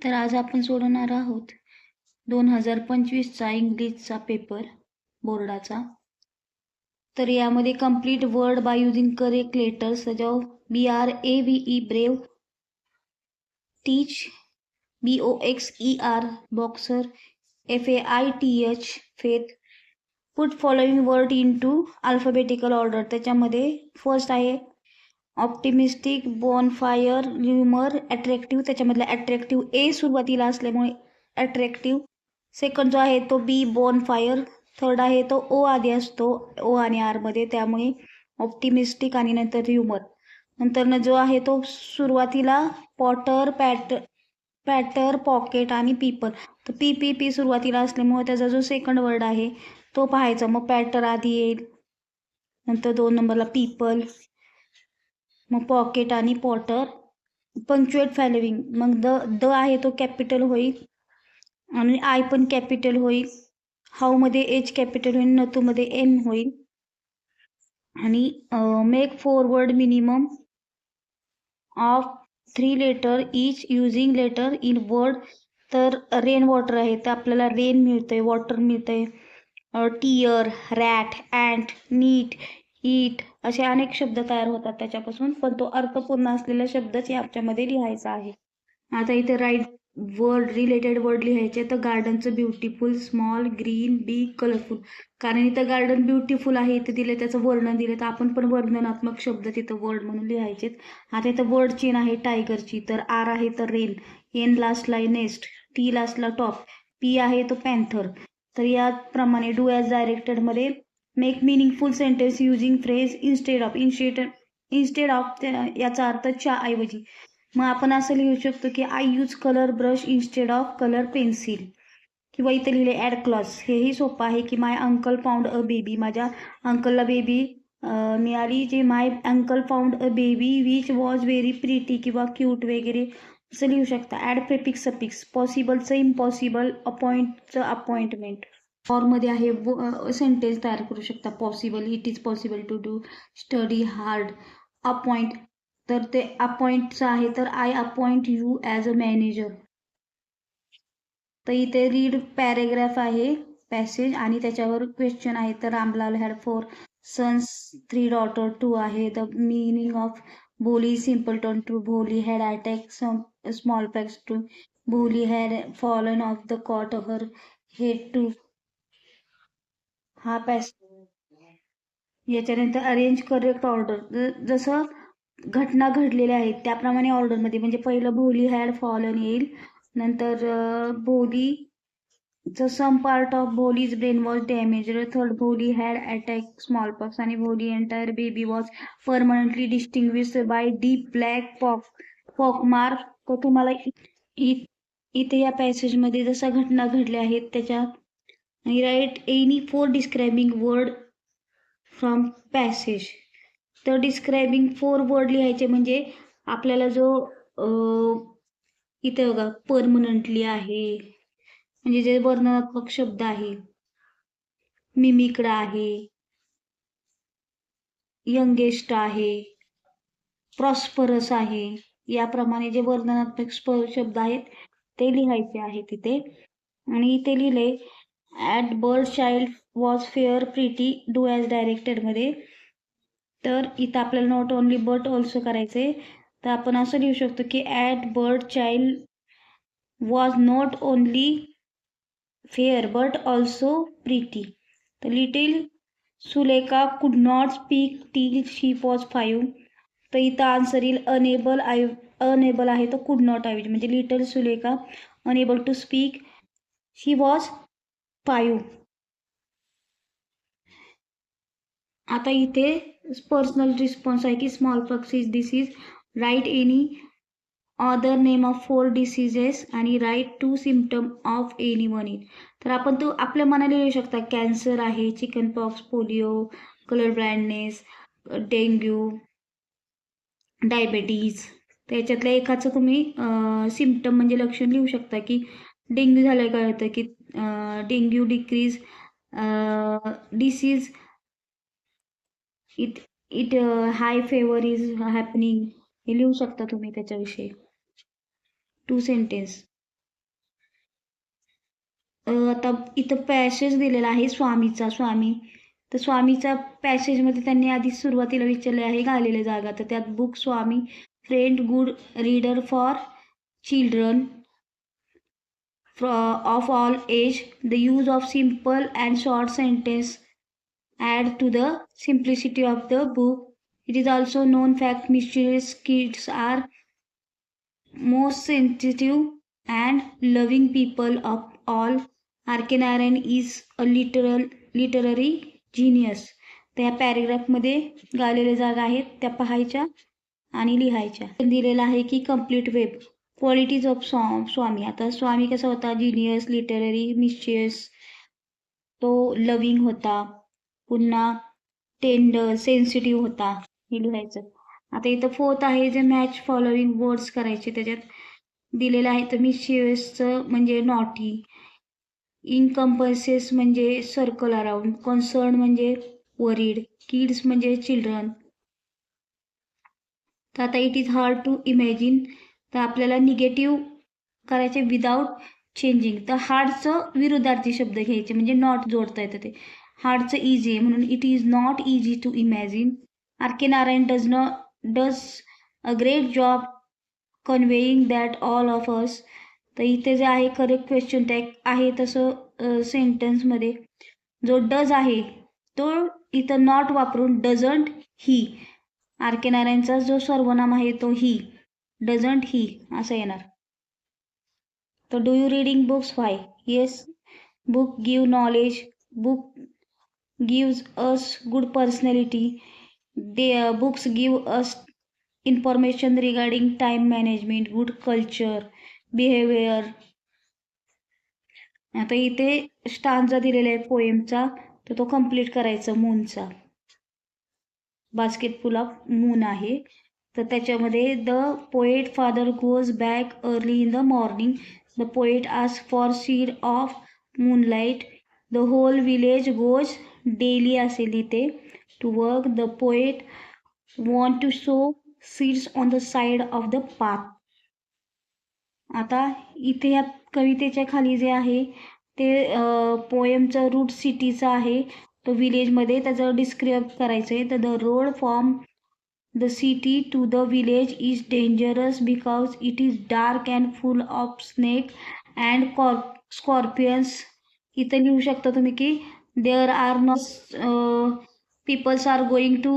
तर आज आपण सोडवणार आहोत दोन हजार पंचवीसचा इंग्लिशचा पेपर बोर्डाचा. तर यामध्ये complete word by using correct letters त्याच्यावर B R A V E brave teach B O X E R boxer F A I T H faith put following word into alphabetical order त्याच्यामध्ये first आहे optimistic bonfire rumour attractive त्याच्यामधला attractive A सुरुवातीला असल्यामुळे attractive second जो आहे तो बी bonfire third आहे तो ओ आधी असतो ओ आणि आरमध्ये त्यामुळे ऑप्टिमिस्टिक आणि नंतर ह्युमर नंतरनं जो आहे तो सुरुवातीला पॉटर पॅट पॅटर पॉकेट आणि पीपल तर पी पी पी सुरुवातीला असल्यामुळे त्याचा जो सेकंड वर्ड आहे तो पाहायचा. मग पॅटर आधी येईल. नंतर दोन नंबरला पीपल मग पॉकेट आणि पॉटर पंक्च्युएट फॅलोविंग मग द द आहे तो कॅपिटल होईल आणि आय पण कॅपिटल होईल. हाऊमध्ये एच कॅपिटल होईल नतूमध्ये एम होईल. आणि make forward minimum of three letter each using letter in word तर रेन वॉटर आहे तर आपल्याला रेन मिळतंय वॉटर मिळतंय. Tear rat ant neat eat असे अनेक शब्द तयार होतात त्याच्यापासून पण तो अर्थपूर्ण असलेला शब्दच याच्यामध्ये लिहायचा आहे. आता इथे राईट वर्ड रिलेटेड वर्ड लिहायचे तर गार्डनचं beautiful small green big colourful कारण इथं गार्डन ब्युटिफुल आहे इथे दिले त्याचं वर्णन दिलं तर आपण पण वर्णनात्मक शब्द तिथं वर्ड म्हणून लिहायचेत. आता इथं वर्ड चेन आहे टायगरची तर आर आहे तर रेन एन लास्टला नेस्ट टी लास्टला टॉप पी आहे तो पॅन्थर तर याप्रमाणे do as डायरेक्टेडमध्ये make meaningful sentence using phrase instead of instead instead of याचा अर्थ च्या ऐवजी. मग आपण असं लिहू शकतो की I use colour brush instead of colour pencil किंवा इथे लिहिले ॲड क्लॉस हेही सोपं आहे की my uncle found a baby माझ्या अंकलला बेबी मिळाली जे my uncle found a baby which was very pretty किंवा क्यूट वगैरे असं लिहू शकता. ॲड प्रेपिक्स सपिक्स पॉसिबलचं इम्पॉसिबल अपॉइंटचं अपॉइंटमेंट फॉर्ममध्ये आहे सेंटेन्स तयार करू शकता. Possible it is possible to do study hard appoint तर ते अपॉइंटचं आहे तर I appoint you as a manager तर इथे रीड पॅरेग्राफ आहे पॅसेज आणि त्याच्यावर क्वेश्चन आहे. तर Ramlal had four sons three daughter two आहे. The meaning of Bholi simple two Bholi had attack some smallpox two Bholi had fallen off the cot her head two हा pass याच्यानंतर arrange correct order जसं घटना घडलेल्या आहेत त्याप्रमाणे ऑर्डरमध्ये म्हणजे पहिलं भोली हॅड फॉलन येईल. नंतर Bholi the some part of Bholi's brain was damage third Bholi had attack smallpox आणि Bholi entire baby was permanently distinguish by deep black pock pock mark तर तुम्हाला इथे या पॅसेजमध्ये जशा घटना घडल्या आहेत त्याच्या आणि write any four describing word from passage तर डिस्क्रायबिंग फोर वर्ड लिहायचे म्हणजे आपल्याला जो इथे बघा परमनंटली आहे. म्हणजे जे वर्णनात्मक शब्द आहे. मिमिकडा आहे. यंगेस्ट आहे. प्रॉस्परस आहे. याप्रमाणे जे वर्णनात्मक शब्द आहेत ते लिहायचे आहे तिथे. आणि इथे लिहिले at birth child was fair pretty do as डायरेक्टेडमध्ये तर इथं आपल्याला नॉट ओनली बट ऑल्सो करायचे तर आपण असं लिहू शकतो की at birth child was not only fair but also pretty तर little Sulekha could not speak till she was five तर इथं आन्सर येईल अनेबल आय अनेबल आहे तर कुड नॉट आय म्हणजे little Sulekha unable to speak she was five आता इथे personal response आहे की smallpox is disease write any other name of four diseases आणि write two symptom of any one it तर आपण तो आपल्या मनाला लिहू शकता. कॅन्सर आहे chickenpox polio colour blindness dengue diabetes त्याच्यातल्या एकाचं तुम्ही सिमटम म्हणजे लक्षण लिहू शकता की डेंग्यू झालं काय होतं की dengue decrease disease it it high fever is happening. हे लिहू शकता तुम्ही त्याच्याविषयी. Two sentence. आता इथं पॅसेज दिलेला आहे स्वामीचा स्वामी. तर स्वामीचा पॅसेजमध्ये त्यांनी आधी सुरुवातीला विचारले आहे घालेल्या जागा. तर त्यात book Swami friend good reader for children. Of all age the use of simple and short sentence add to the simplicity of the book it is also known fact mysterious kids are most sensitive and loving people of all आर्केनारायण is a literal literary genius त्या पॅरेग्राफमध्ये गावलेल्या जागा आहेत त्या पाहायच्या आणि लिहायच्या दिलेलं आहे की complete web qualities of saw Swami आता स्वामी कसा होता? जिनियस लिटररी मिशियस तो लविंग होता. पुन्हा टेंडर सेन्सिटिव्ह होता. हे लिहायचं. आता इथं फोर्थ आहे जे मॅच फॉलोविंग वर्ड्स करायचे. त्याच्यात दिलेलं आहे तर मिशियसचं म्हणजे नॉटी इनकम्पल्सेस म्हणजे सर्कल अराउंड कॉन्सर्न म्हणजे वरीड किड्स म्हणजे चिल्ड्रन तर आता it is hard to imagine तर आपल्याला निगेटिव्ह करायचे विदाऊट चेंजिंग तर हार्डचं विरुद्धार्थी शब्द घ्यायचे म्हणजे नॉट जोडता येतं ते. हार्डचं इझी आहे म्हणून it is not easy to imagine R K Narayan does न does a great job conveying that all of us तर इथे जे आहे करेक्ट क्वेश्चन टॅग आहे तसं सेंटेन्समध्ये जो डज आहे तो इथं नॉट वापरून डझंट ही आर के नारायणचा जो सर्वनाम आहे तो ही डझंट ही असं येणार. तर do you reading books why yes book give knowledge book gives us good personality they books give us information regarding time management good culture behaviour आता इथे स्टांजा दिलेला आहे पोएमचा तर तो कंप्लीट करायचा मूनचा बास्केट फुल ऑफ मून आहे. तर त्याच्यामध्ये the poet father goes back early in the morning the poet आज for seed of moonlight the whole village goes daily असेल इथे to work the poet want to sow seeds on the side of the path आता इथे या कवितेच्या खाली जे आहे ते पोएमचं रूट सिटीचं आहे. तो विलेजमध्ये त्याचं डिस्क्राईब करायचं आहे तर the road from the city to the village is dangerous because it is dark and full of snake and कॉर स्कॉर्पियन्स इथं लिहू शकता तुम्ही की there are not peoples are going to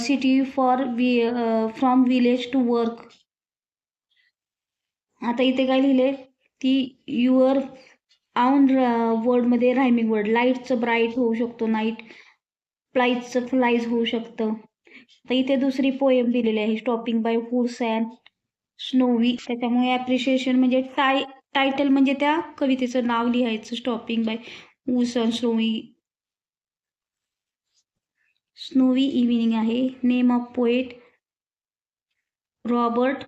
city for वि फ्रॉम विलेज टू वर्क आता इथे काय लिहिले? की युअर आउन वर्डमध्ये रायमिंग वर्ड लाईटचं ब्राईट होऊ शकतो नाईट फ्लाईजचं फ्लाईज होऊ शकतं. तर इथे दुसरी पोएम दिलेली आहे stopping by woods and snowy त्याच्यामुळे ॲप्रिशिएशन म्हणजे टाय टायटल म्हणजे त्या कवितेचं नाव लिहायचं stopping by woods and snowy snowy evening आहे. Name of poet Robert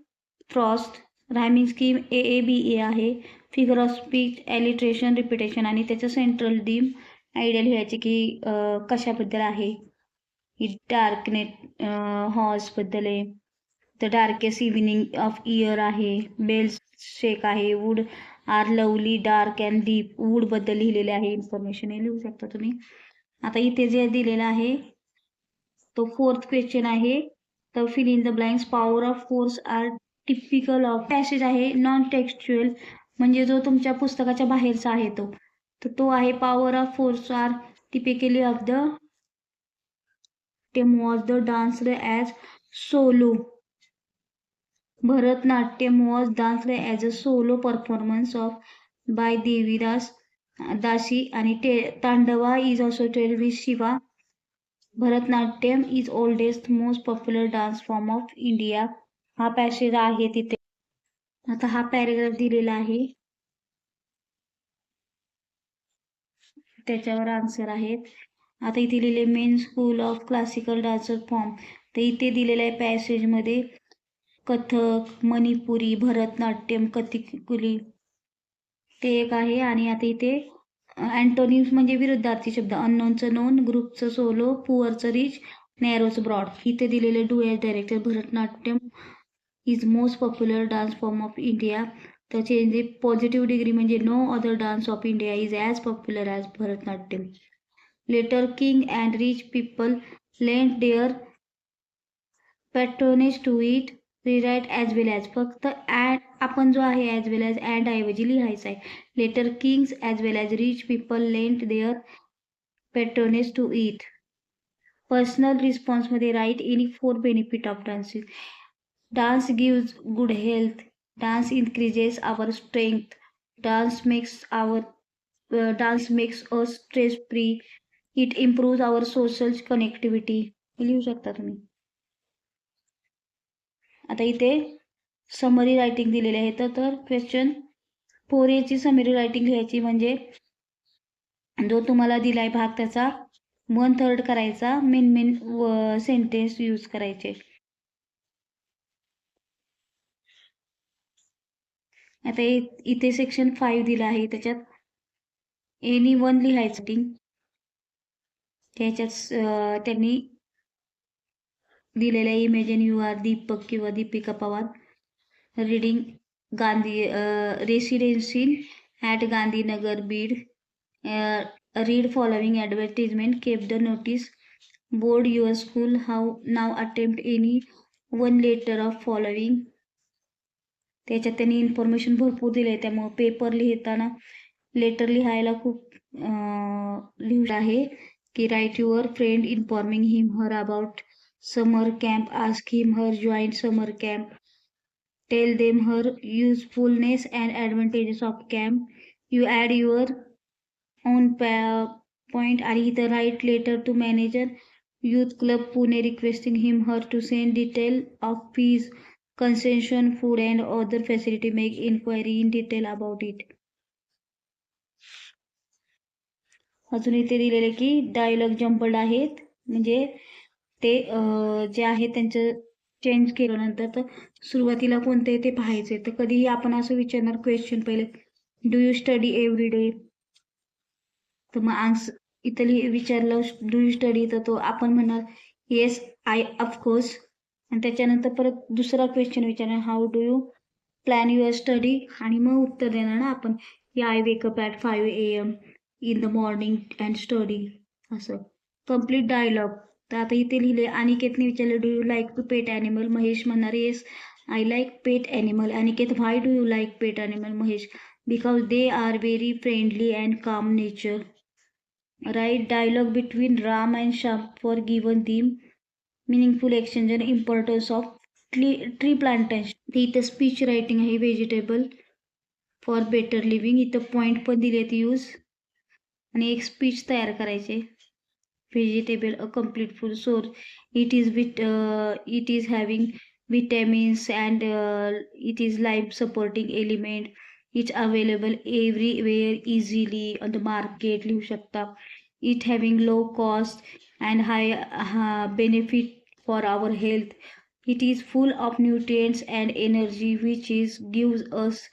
Frost rhyming scheme A A B A आहे. Figure of speech alliteration repetition आणि त्याचं सेंट्रल डीम आयडिया लिहायचे की कशाबद्दल आहे. ही डार्कनेट हॉर्सबद्दल आहे the darkest evening of year आहे बेल्स शेक आहे wood are lovely dark and deep वूडबद्दल लिहिलेले आहे इन्फॉर्मेशन हे लिहू शकता तुम्ही. आता इथे जे दिलेलं आहे तो फोर्थ क्वेश्चन आहे. तर fill in the blanks power of force are typical of passage आहे नॉन टेक्स्च्युअल म्हणजे जो तुमच्या पुस्तकाच्या बाहेरचा आहे तो. तर तो आहे power of force are typically of the temple was the dance as solo. Bharatanatyam was dance as a solo performance of by devadasi आणि the tandava is also with Shiva. Bharatanatyam is oldest most popular dance form of India. हा passage आहे तिथे. आता हा paragraph दिलेला आहे. त्याच्यावर answer आहेत. आता इथे लिहिले main school of classical dancer form तर इथे दिलेलं आहे पॅसेजमध्ये कथक मणिपुरी भरतनाट्यम कथिकुली. ते एक आहे आणि आता इथे अँटोनिम्स म्हणजे विरुद्धार्थी शब्द. अननोनचं नोन ग्रुपचं सोलो पुअरचं रिच नॅरोचं ब्रॉड इथे दिलेले do as director Bharatanatyam is most popular dance form of India त्याचे पॉझिटिव्ह डिग्री म्हणजे no other dance of India is as popular as Bharatanatyam. Later king and rich people lent their patronage to it rewrite as well as फक्त add आपण जो आहे as well as and ऐवजी लिहायचा आहे. Later kings as well as rich people lent their patronage to it personal रिस्पॉन्समध्ये write any four benefit of dancing dance gives good health dance increases our strength dance makes our dance makes a stress free it improve our social connectivity लिहू शकता तुम्ही. आता इथे summary writing दिलेले आहे. तर question four एची summary writing लिहायची म्हणजे जो तुम्हाला दिलाय भाग त्याचा वन थर्ड करायचा मेन मेन सेंटेन्स यूज करायचे. आता इथे सेक्शन फाईव्ह दिलं आहे. त्याच्यात एनी वन लिहायचं त्याच्यात त्यांनी दिलेल्या इमेजन यू आर दीपक किंवा Deepika Pawar reading Gandhi residency at Gandhinagar Beed read following advertisement kept the notice board your school how now attempt any one letter of following त्याच्यात त्यांनी इन्फॉर्मेशन भरपूर दिले त्यामुळं पेपर लिहिताना लेटर लिहायला खूप लिहू आहे. Write write your friend informing him her about summer camp. Ask him her join summer camp. Tell them her usefulness and advantages of camp. You add your own point or write letter to manager youth club Pune requesting him her to send detail of fees, concession, food and other facility. Make inquiry in detail about it. अजून इथे दिलेले की dialogue जम्पल्ड आहेत. म्हणजे ते जे आहे त्यांचं चेंज केल्यानंतर तर सुरुवातीला कोणते ते पाहायचे. तर कधीही आपण असं विचारणार क्वेश्चन पहिले do you study every day तर मग आन्स इथली विचारलं डू यू स्टडी तर तो आपण म्हणणार येस आय ऑफकोर्स आणि त्याच्यानंतर परत दुसरा क्वेश्चन विचारणार how do you plan your study आणि मग उत्तर देणार ना आपण की I wake up at five A M in the morning and study असं कंप्लीट डायलॉग तर आता इथे लिहिले अनिकेतने विचारलं do you like to pet animal Mahesh म्हणणार yes I like pet animal Aniket why do you like pet animal Mahesh because they are very friendly and calm nature write dialogue between Ram and Shyam for given theme meaningful exchange and importance of tree tree plantation इथं speech writing आहे vegetable for better living इथं point पण दिलेत use आणि एक speech तयार करायचे vegetable a complete food source it is with uh, it is having vitamins and uh, it is life supporting element it's available everywhere easily on the market लिहू शकता it having low cost and high uh, benefit for our health it is full of nutrients and energy which is gives us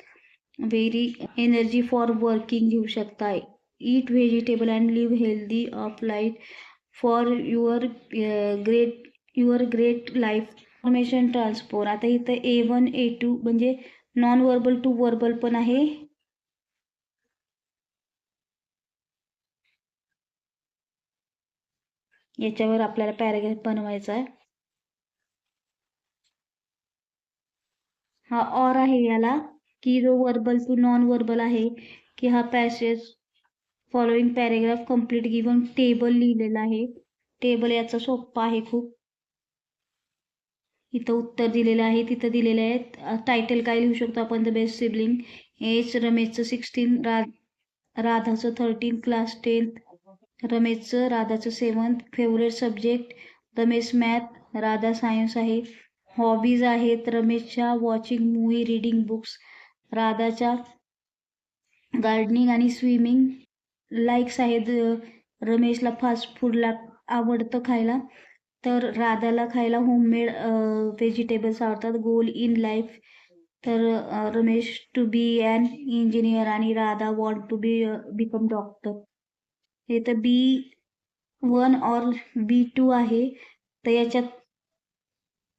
very energy for working लिहू शकता eat vegetable and live healthy of life for your great your great life information transport आता इथं A one A two म्हणजे non verbal to verbal पण आहे. याच्यावर आपल्याला paragraph बनवायचा आहे. हा ऑर आहे याला की जो वर्बल टू नॉन वर्बल आहे की हा passage following paragraph complete given table लिहिलेला आहे. टेबल याचा सोपा आहे खूप. इथं उत्तर दिलेलं आहे. तिथं दिलेले आहेत टायटल काय लिहू शकतो आपण? द बेस्ट सिबलिंग एच रमेशचं सिक्स्टीन रा राधाचं थर्टीन क्लास टेन्थ रमेशचं राधाचं seventh favourite subject Ramesh math Radha science आहे. हॉबीज आहेत. रमेशच्या वॉचिंग मूवी रीडिंग बुक्स राधाच्या गार्डनिंग आणि स्विमिंग लाईक्स आहेत रमेशला फास्ट फूडला आवडतं खायला. तर राधाला खायला होममेड व्हेजिटेबल्स आवडतात. गोल इन लाईफ तर Ramesh to be an engineer आणि Radha want to be become doctor हे तर B one or B two आहे. तर याच्यात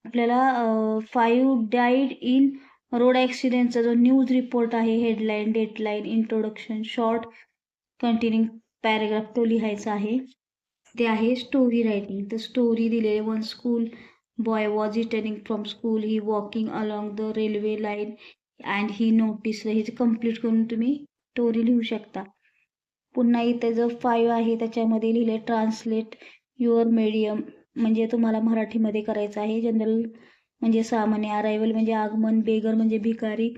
आपल्याला फाईव्ह डाईड इन रोड ॲक्सिडेंटचा जो न्यूज रिपोर्ट आहे headline deadline introduction short continue paragraph तो लिहायचा आहे. ते आहे स्टोरी रायटिंग तर स्टोरी दिलेले one school boy was returning from school he walking along the railway line and he notice हे कंप्लीट करून तुम्ही स्टोरी लिहू शकता. पुन्हा इथे जो फाईव्ह आहे त्याच्यामध्ये लिहिले ट्रान्सलेट युअर मीडियम म्हणजे तुम्हाला मराठीमध्ये करायचं आहे. जनरल म्हणजे सामान्य अरायवल म्हणजे आगमन बेगर म्हणजे भिकारी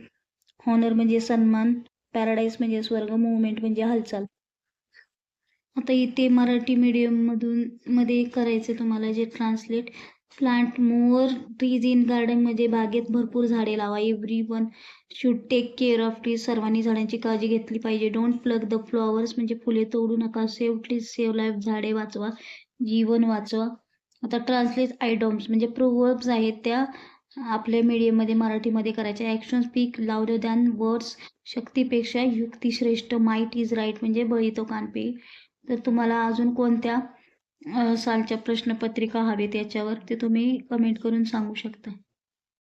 हॉनर म्हणजे सन्मान पॅराडाईज म्हणजे स्वर्ग मुवमेंट म्हणजे हालचाल. आता इथे मराठी मीडियममधून मध्ये करायचे तुम्हाला जे translate plant more trees in garden म्हणजे बागेत भरपूर झाडे लावा. Every one should take care of trees सर्वांनी झाडांची काळजी घेतली पाहिजे. डोंट प्लग द फ्लॉवर्स म्हणजे फुले तोडू नका. सेव्ह ट्रीज सेव्ह लाईफ झाडे वाचवा. जीवन वाचवा. आता ट्रान्सलेट आयडॉम्स म्हणजे प्रोवर्ब्स आहेत त्या. आपल्या मीडियममध्ये मराठीमध्ये करायचे ॲक्शन स्पीक लावले दॅन वर्ड्स शक्तीपेक्षा युक्ती श्रेष्ठ माईट इज राईट म्हणजे बळी तो कानपे तर तुम्हाला अजून कोणत्या सालच्या प्रश्नपत्रिका हवेत याच्यावर ते तुम्ही कमेंट करून सांगू शकता.